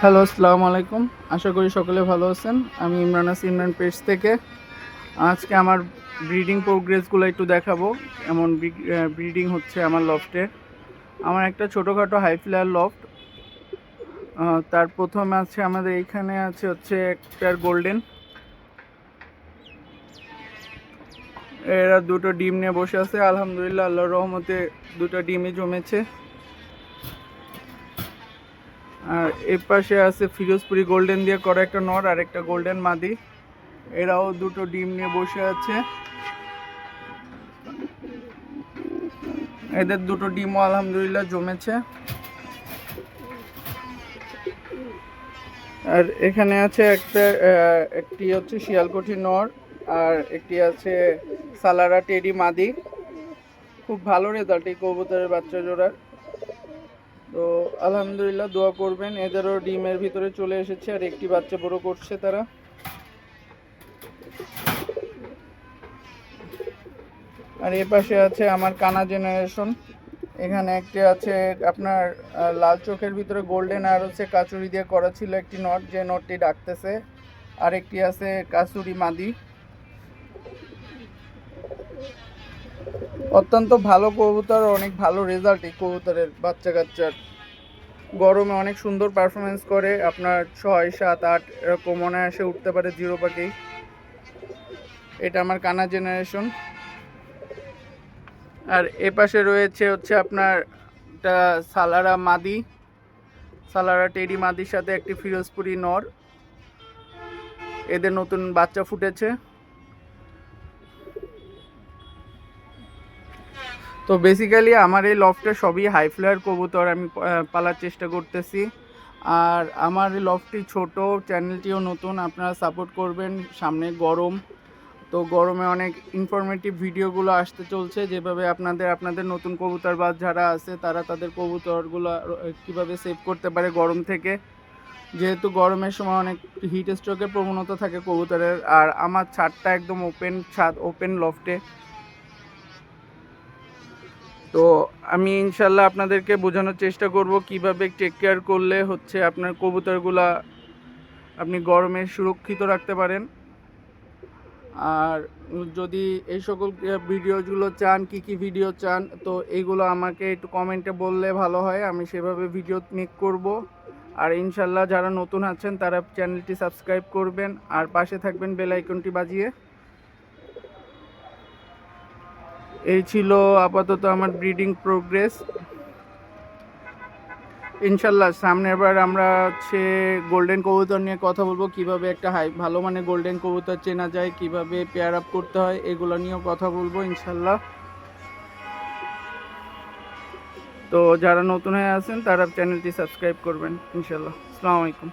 Hello, আসসালামু আলাইকুম। আশা করি সকলে ভালো আছেন। আমি ইমরান আছি ইমরান পেজ থেকে। আজকে আমার ব্রিডিং প্রোগ্রেসগুলো একটু দেখাবো। এমন ব্রিডিং হচ্ছে আমার লফটে। আমার একটা ছোটোখাটো হাই ফ্লেয়ার লফট। তার প্রথমে আছে আমাদের এইখানে আছে হচ্ছে একটা গোল্ডেন। এরা দুটো ডিম নিয়ে বসে আছে। আলহামদুলিল্লাহ, আল্লাহর রহমতে দুটো ডিমই জমেছে। আর এর পাশে আছে ফিরোজপুরি গোল্ডেন দিয়ে করা একটা নর আর একটা গোল্ডেন মাদি। এরাও দুটো ডিম নিয়ে বসে আছে। এদের দুটো ডিমও আলহামদুলিল্লাহ জমেছে। আর এখানে আছে একটা একটি হচ্ছে শিয়ালকোঠি নর আর একটি আছে সালারা টেডি মাদি। খুব ভালো রেজাল্ট এই কবুতরের বাচ্চা জোড়ার। তো আলহামদুলিল্লাহ দোয়া করবেন। এদেরও ডিমের ভিতরে চলে এসেছে আর একটি বাচ্চা বড় করছে তারা। আর এ পাশে আছে আমার কানা জেনারেশন এখানে একটি আছে আপনার লাল চোখের ভিতরে গোল্ডেন আর হচ্ছে কাচুরি দিয়ে করা ছিল একটি নট, যে নটটি ডাকতেছে। আর একটি আছে কাসুরি মাদি। অত্যন্ত ভালো কবুতর, অনেক ভালো রেজাল্ট এই কবুতরের বাচ্চা কাচ্চার গরমে অনেক সুন্দর পারফরমেন্স করে, আপনার ছয়, সাত, আট এরকম অনায়াসে উঠতে পারে জিরো পাখি এটা আমার কানা জেনারেশন আর এ পাশে রয়েছে হচ্ছে আপনার একটা সালারা মাদি। সালারা টেডি মাদির সাথে একটি ফিরোজপুরি নর। এদের নতুন বাচ্চা ফুটেছে। তো বেসিক্যালি আমার এই লফটে সবই হাই ফ্লায়ার কবুতর আমি পালার চেষ্টা করতেছি। আর আমার লফটি ছোট চ্যানেলটিও নতুন, আপনারা সাপোর্ট করবেন, সামনে গরম। তো গরমে অনেক ইনফরমেটিভ ভিডিওগুলো আসতে চলছে, যেভাবে আপনাদের আপনাদের নতুন কবুতর বা যারা আছে, তারা তাদের কবুতরগুলো কীভাবে সেভ করতে পারে গরম থেকে। যেহেতু গরমের সময় অনেক হিট স্ট্রোকের প্রবণতা থাকে কবুতরের, আর আমার ছাদটা একদম ওপেন ছাদ ওপেন লফটে তো আমি ইনশাল্লাহ আপনাদেরকে বোঝানোর চেষ্টা করব কীভাবে টেক কেয়ার করলে হচ্ছে আপনার কবুতরগুলা আপনি গরমে সুরক্ষিত রাখতে পারেন। আর যদি এই সকল ভিডিওগুলো চান, কি কি ভিডিও চান, তো এইগুলো আমাকে একটু কমেন্টে বললে ভালো হয়, আমি সেভাবে ভিডিও মেক করব। আর ইনশাল্লাহ যারা নতুন আছেন, তারা চ্যানেলটি সাবস্ক্রাইব করবেন, আর পাশে থাকবেন বেল আইকনটি বাজিয়ে। এই ছিল আপাতত আমার ব্রিডিং প্রোগ্রেস ইনশাল্লাহ সামনের বার আমরা হচ্ছে গোল্ডেন কবুতর নিয়ে কথা বলব, কীভাবে একটা হাই ভালো মানে গোল্ডেন কবুতর চেনা যায়, কীভাবে পেয়ার আপ করতে হয়, এগুলো নিয়েও কথা বলব ইনশাল্লাহ। তো যারা নতুন হয়ে আছেন, তারা চ্যানেলটি সাবস্ক্রাইব করবেন ইনশাল্লাহ। আসসালামু আলাইকুম।